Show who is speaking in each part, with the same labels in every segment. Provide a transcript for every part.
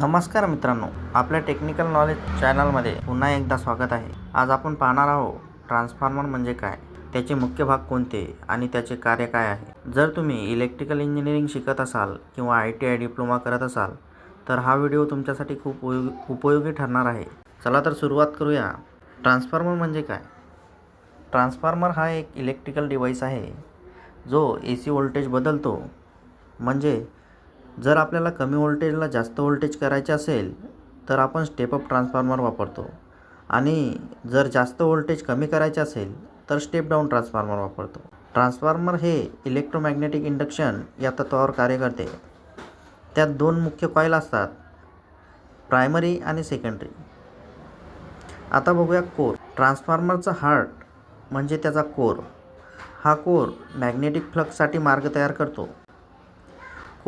Speaker 1: नमस्कार मित्रांनो आपल्या टेक्निकल नॉलेज चॅनलमध्ये पुन्हा एकदा स्वागत आहे. आज आपण पाहणार आहोत ट्रान्सफॉर्मर म्हणजे काय? त्याचे मुख्य भाग कोणते आणि त्याचे कार्य काय आहे? जर तुम्ही इलेक्ट्रिकल इंजिनिअरिंग शिकत असाल किंवा आय टी आय डिप्लोमा करत असाल तर हा व्हिडिओ तुमच्यासाठी खूप उपयोग उपयोगी ठरणार आहे. चला तर सुरुवात करूया. ट्रान्सफॉर्मर म्हणजे काय? ट्रान्सफॉर्मर हा एक इलेक्ट्रिकल डिव्हाइस आहे जो ए सी व्होल्टेज बदलतो. म्हणजे जर आपल्याला कमी व्होल्टेजला जास्त व्होल्टेज करायचे असेल तर आपण स्टेपअप ट्रान्सफॉर्मर वापरतो. आणि जर जास्त व्होल्टेज कमी करायचे असेल तर स्टेप डाऊन ट्रान्सफॉर्मर वापरतो. ट्रान्सफॉर्मर हे इलेक्ट्रोमॅग्नेटिक इंडक्शन या तत्वावर कार्य करते. त्यात दोन मुख्य कॉईल असतात प्रायमरी आणि सेकंडरी आता बघूया कोर ट्रान्सफॉर्मरचा हार्ट म्हणजे त्याचा कोर हा कोर मॅग्नेटिक फ्लक्ससाठी मार्ग तयार करतो.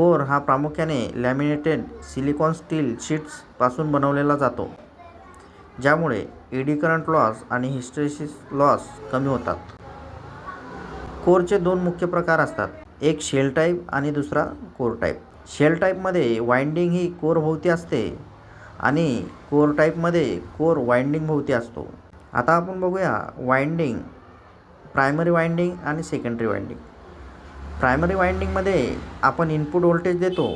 Speaker 1: कोर हा प्रामुख्याने लॅमिनेटेड सिलिकॉन स्टील शीट्सपासून बनवलेला जातो ज्यामुळे एडी करंट लॉस आणि हिस्टेसिस लॉस कमी होतात. कोरचे दोन मुख्य प्रकार असतात एक शेल टाईप आणि दुसरा कोर टाईप. शेल टाईपमध्ये वाइंडिंग ही कोर भोवती असते आणि कोर टाईपमध्ये कोर वाइंडिंग भोवती असतो. आता आपण बघूया वाइंडिंग प्रायमरी वाइंडिंग आणि सेकंडरी वाइंडिंग. प्रायमरी वाइंडिंगमध्ये आपण इनपुट व्होल्टेज देतो.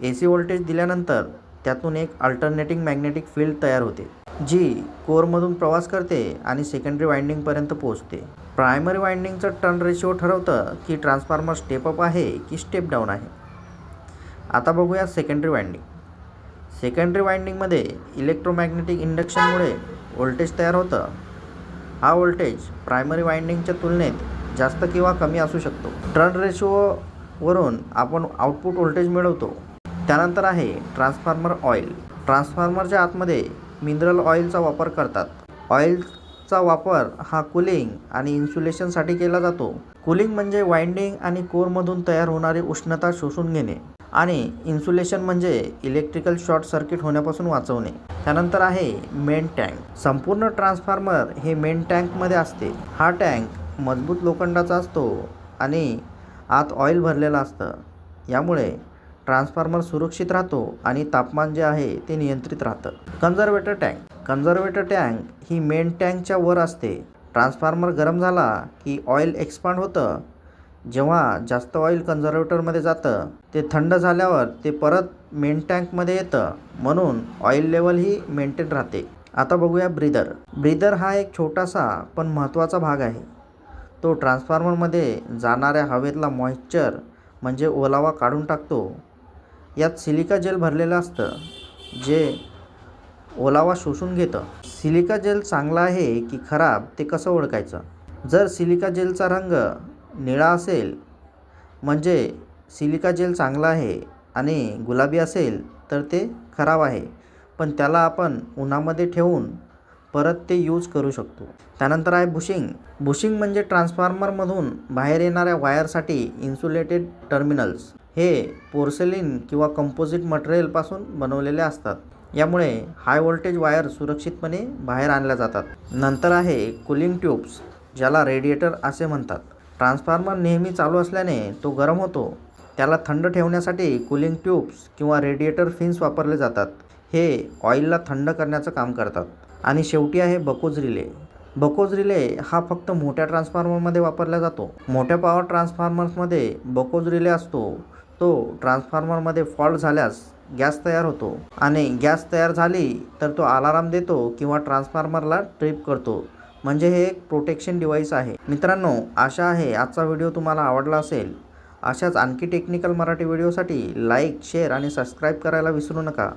Speaker 1: ए सी व्होल्टेज दिल्यानंतर त्यातून एक अल्टरनेटिंग मॅग्नेटिक फील्ड तयार होते जी कोरमधून प्रवास करते आणि सेकंडरी वाइंडिंगपर्यंत पोहोचते. प्रायमरी वाइंडिंगचं टर्न रेशिओ ठरवतं की ट्रान्सफॉर्मर स्टेपअप आहे की स्टेप डाऊन आहे. आता बघूया सेकंडरी वाइंडिंग सेकंडरी वाइंडिंगमध्ये इलेक्ट्रोमॅग्नेटिक इंडक्शनमुळे व्होल्टेज तयार होतं. हा व्होल्टेज प्रायमरी वाइंडिंगच्या तुलनेत जास्त किंवा कमी असू शकतो. टर्न रेशोवरून आपण आउटपुट व्होल्टेज मिळवतो. त्यानंतर आहे ट्रान्सफॉर्मर ऑइल ट्रान्सफॉर्मरच्या आतमध्ये मिनरल ऑइलचा वापर करतात. ऑइलचा वापर हा कुलिंग आणि इन्सुलेशनसाठी केला जातो. कुलिंग म्हणजे वाइंडिंग आणि कोरमधून तयार होणारी उष्णता शोषून घेणे आणि इन्सुलेशन म्हणजे इलेक्ट्रिकल शॉर्ट सर्किट होण्यापासून वाचवणे. त्यानंतर आहे मेन टँक संपूर्ण ट्रान्सफॉर्मर हे मेन टँकमध्ये असते. हा टँक मजबूत लोखंडाचा असतो आणि आत ऑइल भरलेलं असतं. यामुळे ट्रान्सफॉर्मर सुरक्षित राहतो आणि तापमान जे आहे ते नियंत्रित राहतं. Conservator tank. Conservator tank main main टँकच्या वर असते. ट्रान्सफॉर्मर गरम झाला की ऑइल एक्सपांड होतं. जेव्हा जास्त ऑइल कन्झर्वेटरमध्ये जातं ते थंड झाल्यावर ते परत मेन टँकमध्ये येतं. म्हणून ऑइल लेवल ही मेंटेन राहते. आता बघूया ब्रीदर. ब्रीदर हा एक छोटासा पण महत्त्वाचा भाग आहे. तो ट्रान्सफॉर्मरमध्ये जाणाऱ्या हवेतला मॉइश्चर म्हणजे ओलावा काढून टाकतो. यात सिलिका जेल भरलेलं असतं जे ओलावा शोषून घेतं. सिलिका जेल चांगला आहे की खराब ते कसं ओळखायचं? जर सिलिका जेलचा रंग निळा असेल म्हणजे सिलिका जेल चांगला आहे आणि गुलाबी असेल तर ते खराब आहे. पण त्याला आपण उन्हामध्ये ठेवून परत ते यूज करू शकतो. त्यानंतर आहे बुशिंग. बुशिंग म्हणजे ट्रान्सफॉर्मरमधून बाहेर येणाऱ्या वायरसाठी इन्सुलेटेड टर्मिनल्स. हे पोर्सेलिन किंवा कंपोजिट मटेरियलपासून बनवलेले असतात. यामुळे हाय व्होल्टेज वायर सुरक्षितपणे बाहेर आणल्या जातात. नंतर आहे कुलिंग ट्यूब्स ज्याला रेडिएटर असे म्हणतात. ट्रान्सफॉर्मर नेहमी चालू असल्याने तो गरम होतो. त्याला थंड ठेवण्यासाठी कुलिंग ट्यूब्स किंवा रेडिएटर फिन्स वापरले जातात. हे ऑइलला थंड करण्याचं काम करतात. आणि शेवटी आहे बकोज रिले. बकोज रिले हा फक्त मोठ्या ट्रान्सफॉर्मरमध्ये वापरला जातो. मोठ्या पॉवर ट्रान्सफॉर्मर्समध्ये बकोज रिले असतो. तो ट्रान्सफॉर्मरमध्ये फॉल्ट झाल्यास गॅस तयार होतो. आणि गॅस तयार झाली तर तो अलाराम देतो किंवा ट्रान्सफॉर्मरला ट्रिप करतो. म्हणजे हे एक प्रोटेक्शन डिव्हाइस आहे. मित्रांनो आशा आहे आजचा व्हिडिओ तुम्हाला आवडला असेल अशाच आणखी टेक्निकल मराठी व्हिडिओसाठी लाईक शेअर आणि सबस्क्राईब करायला विसरू नका.